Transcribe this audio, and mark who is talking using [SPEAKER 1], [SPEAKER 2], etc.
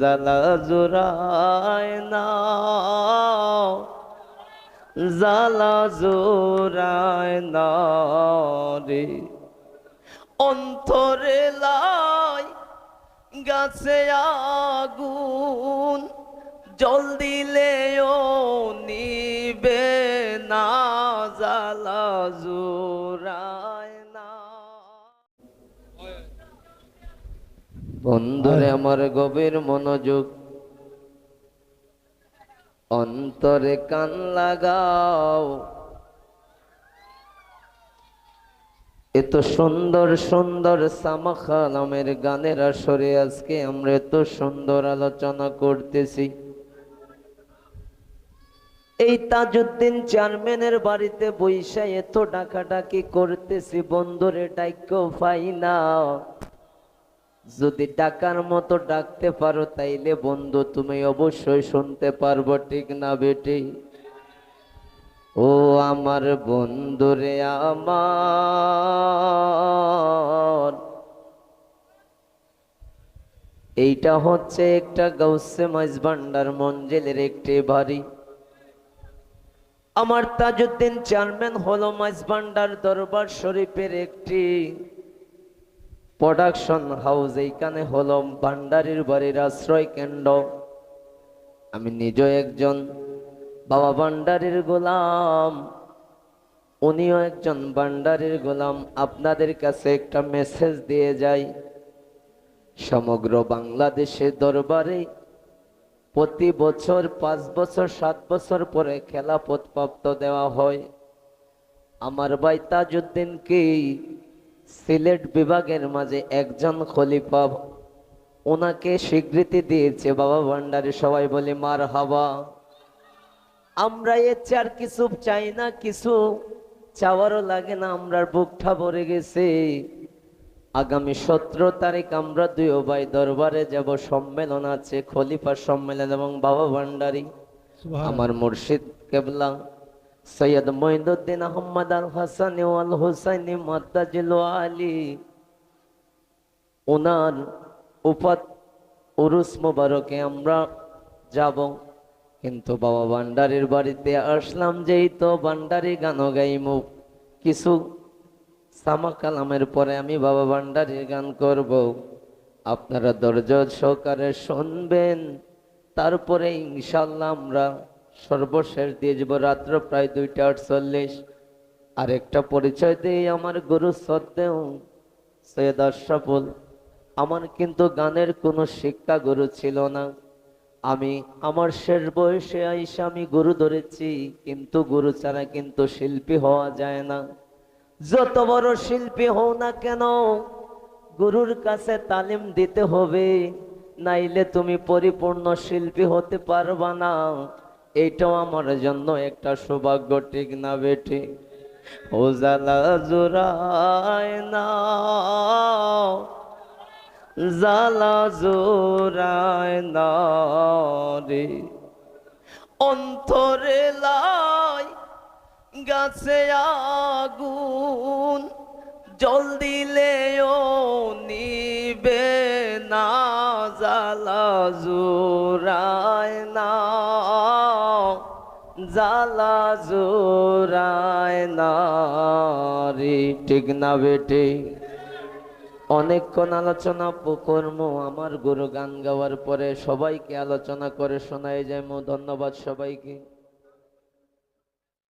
[SPEAKER 1] জালা জোরায় না জালা জোরায় না রে। অন্তরে লাই গাছে আগুন, জল দিলেও নিবে না জালা জোরায় বন্ধুরে আমার গভীর মনোযোগ। অন্তরে কান লাগাও। এত সুন্দর সুন্দর সামাখা নামের গানের আসরে আজকে আমরা এত সুন্দর আলোচনা করতেছি। এই তাজউদ্দিন চেয়ারম্যানের বাড়িতে বৈশা এত ডাকাডাকি করতেছি বন্ধুরে ডাইকেও পাই না যদি ডাকার মতো ডাকতে পারো, তাইলে বন্ধু, তুমি অবশ্যই শুনতে পারব, ঠিক না বেটি? ও আমার বন্ধুরে আমার। এইটা হচ্ছে একটা গৌসে মাইজ ভান্ডার মঞ্জিলের একটি বাড়ি। আমার তাজউদ্দিন চেয়ারম্যান হলো মাইজ ভান্ডার দরবার শরীফের একটি প্রোডাকশন হাউস এইখানে হলো ভান্ডারির বাড়ির আশ্রয় কেন্দ্র। আমি নিজে একজন বাবা ভান্ডারির গোলাম, উনিও একজন ভান্ডারির গোলাম। আপনাদের কাছে একটা মেসেজ দিয়ে যাই। সমগ্র বাংলাদেশের দরবারে প্রতি বছর পাঁচ বছর, সাত বছর পরে খেলাপথ প্রাপ্ত দেওয়া হয়। আমার ভাই তাজউদ্দিনকে সিলেট বিভাগের মাঝে একজন খলিফা ওনাকে স্বীকৃতি দিয়েছে বাবা ভান্ডারে। সবাই বলে মার হাবা আমরা এর চার কিছু চাই না কিছু চাওয়ারও লাগে না আমরা বুকটা ভরে গেছে। আগামী সতেরো তারিখ আমরা দুই ভাই দরবারে যাব সম্মেলন আছে খলিফা সম্মেলন এবং বাবা ভান্ডারি। আমার মুর্শিদ কেবলা। সৈয়দ মঈনুদ্দিন আহমদ আল হাসান আল হুসাইন মাদ্দাজিল আলী। ওনার উপাত উরুস মোবারকে আমরা যাব। কিন্তু বাবা ভান্ডারির বাড়িতে আসলাম যেই তো ভান্ডারি গান গাইমু। কিছু সামা কালামের পরে আমি বাবা ভান্ডারির গান করব। আপনারা ধৈর্য সহকারে শুনবেন। তারপরে ইনশাল্লাহ আমরা সর্বশেষ দিয়ে যাব রাত্র প্রায় দুইটা আটচল্লিশ। আর একটা পরিচয় দিই আমার গুরু সত্ত্বেও। সৈয়দ আশরাফুল, আমার কিন্তু গানের কোনো শিক্ষা গুরু ছিল না। আমি আমার শেষ বয়সে আইসা আমি গুরু ধরেছি, কিন্তু গুরু ছাড়া কিন্তু শিল্পী হওয়া যায় না। যত বড় শিল্পী হও না কেন, গুরুর কাছে তালিম দিতে হবে, নাইলে তুমি পরিপূর্ণ শিল্পী হতে পারবা না। এইটাও আমার জন্য একটা সৌভাগ্য, ঠিক না বেটি ও জালা জোরায় না জালা জোরায় না রে। অন্তরে লাই, গাছে আগুন, জল দিলেও নিবে না জালা জোরায় না জালা জোরায় নারি। ঠিক না বেটে? অনেকক্ষণ আলোচনা কর্ম, আমার গুরু গান গাওয়ার পরে সবাইকে আলোচনা করে শোনায় যায় ধন্যবাদ সবাইকে।